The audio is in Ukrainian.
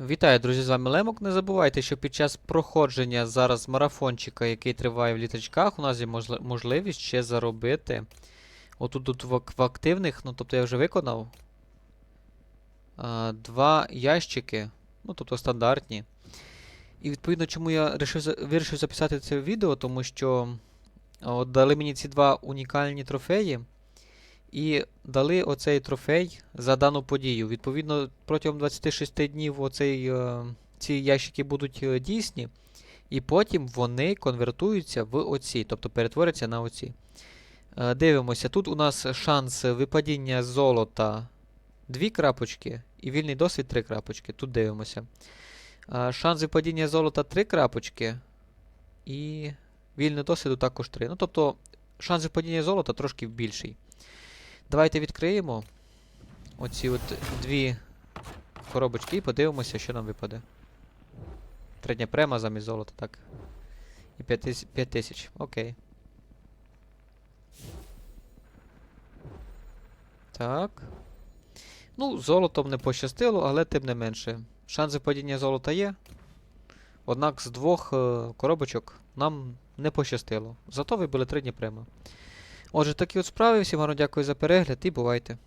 Вітаю, друзі, з вами Лемок. Не забувайте, що під час проходження зараз марафончика, який триває в літачках, у нас є можливість ще заробити. Отут тут в, активних, ну тобто я вже виконав. А, два ящики, ну тобто стандартні. І відповідно, чому я вирішив записати це відео, тому що от дали мені ці два унікальні трофеї. І дали оцей трофей за дану подію. Відповідно, протягом 26 днів оцей, е, ці ящики будуть е, дійсні, і потім вони конвертуються в оці, тобто перетворяться на оці. Е, дивимося, тут у нас шанс випадіння золота 2 крапочки і вільний досвід 3 крапочки. Тут дивимося. Шанс випадіння золота 3 крапочки і вільний досвіду також 3. Ну, тобто шанс випадіння золота трошки більший. Давайте відкриємо оці от дві коробочки і подивимося, що нам випаде. Третня према замість золота, так. І 5 тисяч. Окей. Так. Ну, золотом не пощастило, але тим не менше. Шанси падіння золота є. Однак з двох е, коробочок нам не пощастило. Зато вибили три дні према. Отже, такі от справи. Всім гарно дякую за перегляд і бувайте.